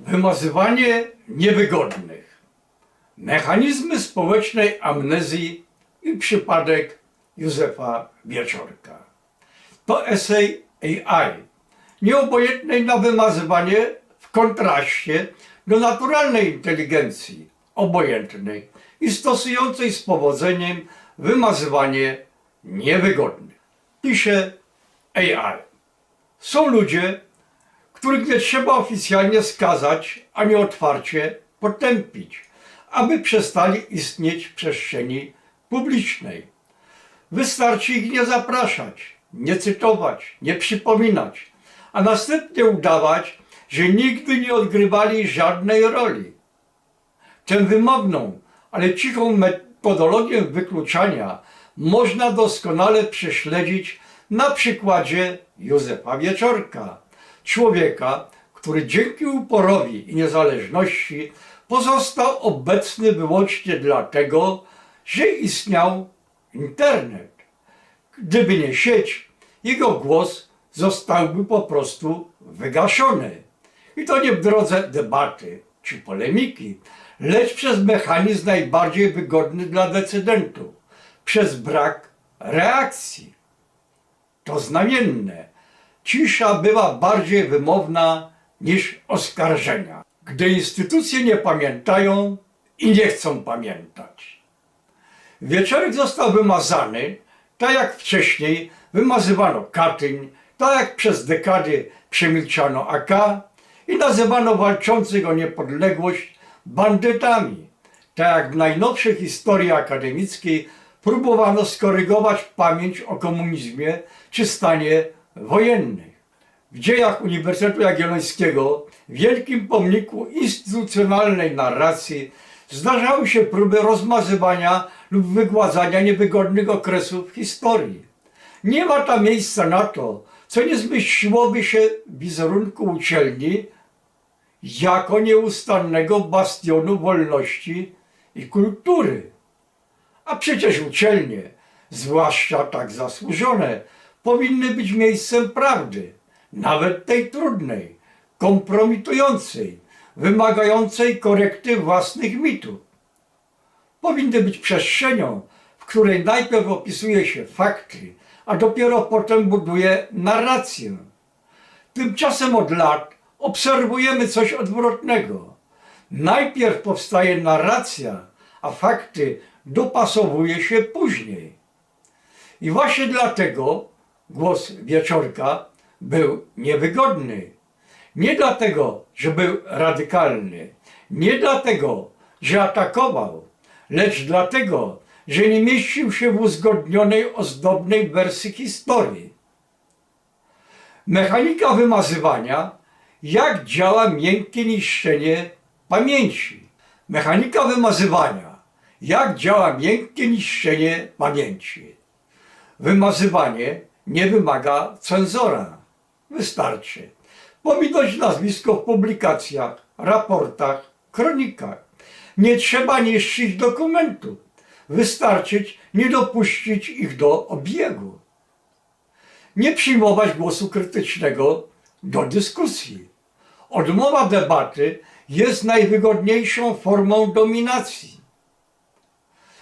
Wymazywanie niewygodnych. Mechanizmy społecznej amnezji i przypadek Józefa Wieczorka. To esej AI, nieobojętnej na wymazywanie w kontraście do naturalnej inteligencji, obojętnej i stosującej z powodzeniem wymazywanie niewygodnych. Pisze AI. Są ludzie, których nie trzeba oficjalnie skazać, ani otwarcie potępić, aby przestali istnieć w przestrzeni publicznej. Wystarczy ich nie zapraszać, nie cytować, nie przypominać, a następnie udawać, że nigdy nie odgrywali żadnej roli. Tę wymowną, ale cichą metodologię wykluczania można doskonale prześledzić na przykładzie Józefa Wieczorka, człowieka, który dzięki uporowi i niezależności pozostał obecny wyłącznie dlatego, że istniał internet. Gdyby nie sieć, jego głos zostałby po prostu wygaszony. I to nie w drodze debaty czy polemiki, lecz przez mechanizm najbardziej wygodny dla decydentów, przez brak reakcji. To znamienne. Cisza była bardziej wymowna niż oskarżenia, gdy instytucje nie pamiętają i nie chcą pamiętać. Wieczorek został wymazany, tak jak wcześniej wymazywano Katyń, tak jak przez dekady przemilczano AK i nazywano walczących o niepodległość bandytami, tak jak w najnowszej historii akademickiej próbowano skorygować pamięć o komunizmie czy stanie wojennym. W dziejach Uniwersytetu Jagiellońskiego, wielkim pomniku instytucjonalnej narracji, zdarzały się próby rozmazywania lub wygładzania niewygodnych okresów historii. Nie ma tam miejsca na to, co nie zmieściłoby się wizerunku uczelni jako nieustannego bastionu wolności i kultury. A przecież uczelnie, zwłaszcza tak zasłużone, powinny być miejscem prawdy, nawet tej trudnej, kompromitującej, wymagającej korekty własnych mitów. Powinny być przestrzenią, w której najpierw opisuje się fakty, a dopiero potem buduje narrację. Tymczasem od lat obserwujemy coś odwrotnego. Najpierw powstaje narracja, a fakty dopasowuje się później. I właśnie dlatego głos Wieczorka był niewygodny. Nie dlatego, że był radykalny, nie dlatego, że atakował, lecz dlatego, że nie mieścił się w uzgodnionej, ozdobnej wersji historii. Mechanika wymazywania, jak działa miękkie niszczenie pamięci. Mechanika wymazywania, jak działa miękkie niszczenie pamięci. Wymazywanie nie wymaga cenzora. Wystarczy pominąć nazwisko w publikacjach, raportach, kronikach. Nie trzeba niszczyć dokumentów. Wystarczyć nie dopuścić ich do obiegu. Nie przyjmować głosu krytycznego do dyskusji. Odmowa debaty jest najwygodniejszą formą dominacji.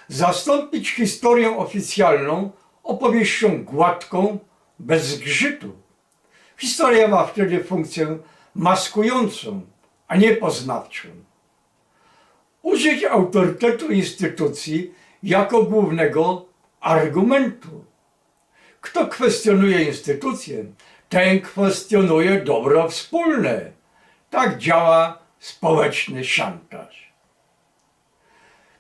Zastąpić historię oficjalną opowieścią gładką, bez zgrzytu. Historia ma wtedy funkcję maskującą, a nie poznawczą. Użyć autorytetu instytucji jako głównego argumentu. Kto kwestionuje instytucję, ten kwestionuje dobro wspólne. Tak działa społeczny szantaż.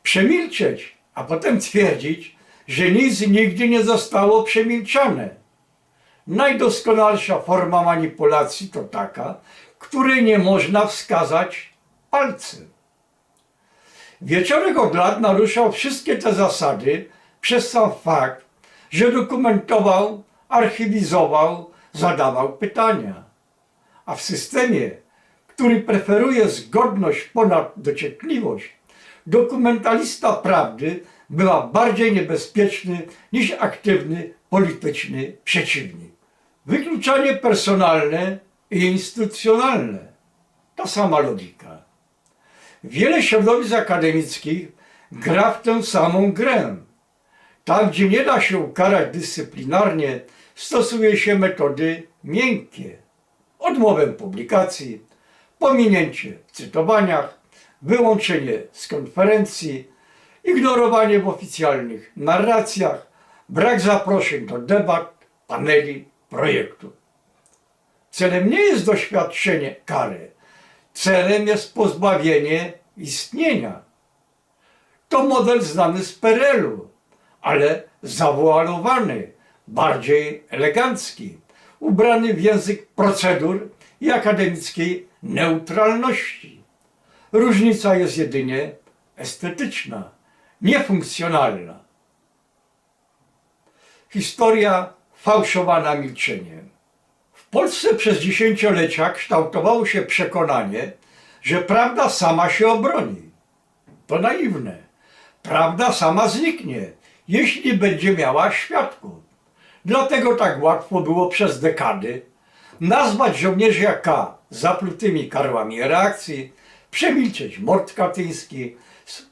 Przemilczeć, a potem twierdzić, że nic nigdy nie zostało przemilczane. Najdoskonalsza forma manipulacji to taka, której nie można wskazać palcem. Wieczorek od lat naruszał wszystkie te zasady przez sam fakt, że dokumentował, archiwizował, zadawał pytania. A w systemie, który preferuje zgodność ponad dociekliwość, dokumentalista prawdy była bardziej niebezpieczny niż aktywny polityczny przeciwnik. Wykluczanie personalne i instytucjonalne. ta sama logika. Wiele środowisk akademickich gra w tę samą grę. Tam, gdzie nie da się ukarać dyscyplinarnie, stosuje się metody miękkie. Odmowę publikacji, pominięcie w cytowaniach, wyłączenie z konferencji, ignorowanie w oficjalnych narracjach, brak zaproszeń do debat, paneli, projektów. Celem nie jest doświadczenie kary. Celem jest pozbawienie istnienia. To model znany z PRL-u, ale zawoalowany, bardziej elegancki, ubrany w język procedur i akademickiej neutralności. Różnica jest jedynie estetyczna, niefunkcjonalna. Historia fałszowana milczeniem. W Polsce przez dziesięciolecia kształtowało się przekonanie, że prawda sama się obroni. To naiwne. Prawda sama zniknie, jeśli będzie miała świadków. Dlatego tak łatwo było przez dekady nazwać żołnierzy jak zaplutymi karłami reakcji, przemilczeć mord katyński,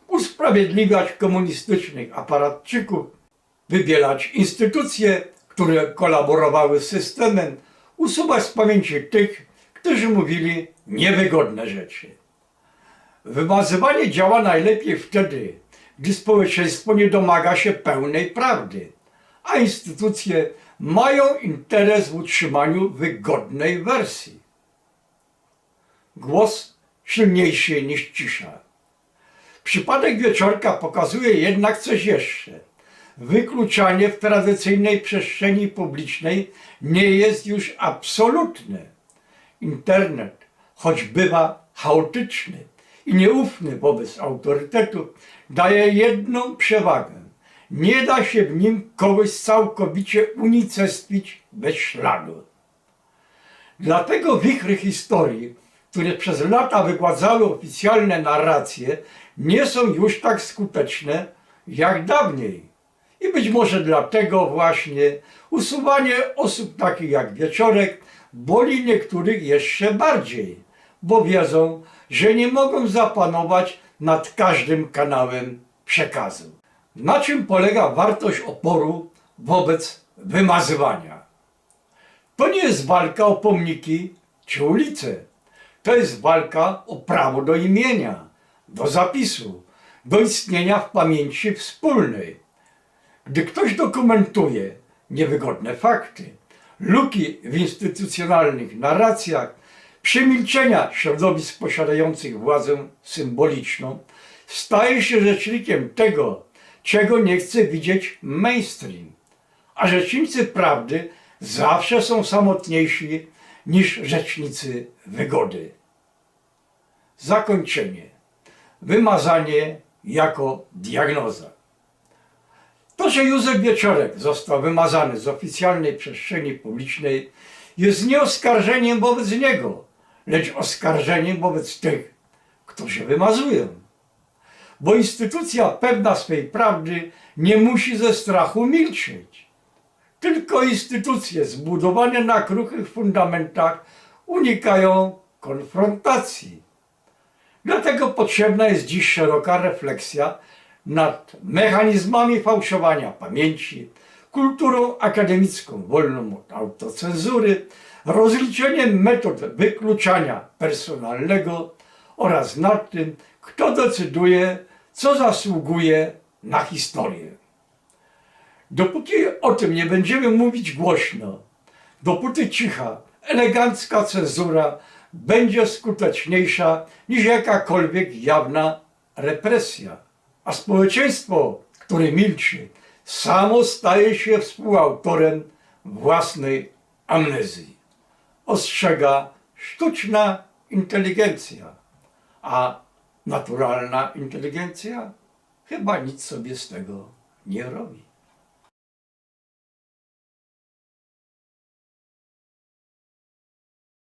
usprawiedliwiać komunistycznych aparatczyków, wybielać instytucje, które kolaborowały z systemem, usuwać z pamięci tych, którzy mówili niewygodne rzeczy. Wymazywanie działa najlepiej wtedy, gdy społeczeństwo nie domaga się pełnej prawdy, a instytucje mają interes w utrzymaniu wygodnej wersji. Głos silniejszy niż cisza. Przypadek wieczorka pokazuje jednak coś jeszcze. Wykluczanie w tradycyjnej przestrzeni publicznej nie jest już absolutne. Internet, choć bywa chaotyczny i nieufny wobec autorytetów, daje jedną przewagę. Nie da się w nim kogoś całkowicie unicestwić bez śladu. Dlatego wichry historii, które przez lata wygładzały oficjalne narracje, nie są już tak skuteczne jak dawniej. I być może dlatego właśnie usuwanie osób takich jak Wieczorek boli niektórych jeszcze bardziej, bo wiedzą, że nie mogą zapanować nad każdym kanałem przekazu. Na czym polega wartość oporu wobec wymazywania? To nie jest walka o pomniki czy ulice. To jest walka o prawo do imienia, do zapisu, do istnienia w pamięci wspólnej. Gdy ktoś dokumentuje niewygodne fakty, luki w instytucjonalnych narracjach, przemilczenia środowisk posiadających władzę symboliczną, staje się rzecznikiem tego, czego nie chce widzieć mainstream. A rzecznicy prawdy zawsze są samotniejsi niż rzecznicy wygody. Zakończenie. Wymazanie jako diagnoza. To, że Józef Wieczorek został wymazany z oficjalnej przestrzeni publicznej, jest nie oskarżeniem wobec niego, lecz oskarżeniem wobec tych, którzy wymazują. Bo instytucja pewna swej prawdy nie musi ze strachu milczeć. Tylko instytucje zbudowane na kruchych fundamentach unikają konfrontacji. Dlatego potrzebna jest dziś szeroka refleksja nad mechanizmami fałszowania pamięci, kulturą akademicką wolną od autocenzury, rozliczeniem metod wykluczania personalnego oraz nad tym, kto decyduje, co zasługuje na historię. Dopóki o tym nie będziemy mówić głośno, dopóty cicha, elegancka cenzura będzie skuteczniejsza niż jakakolwiek jawna represja. A społeczeństwo, które milczy, samo staje się współautorem własnej amnezji. Ostrzega sztuczna inteligencja, a naturalna inteligencja chyba nic sobie z tego nie robi.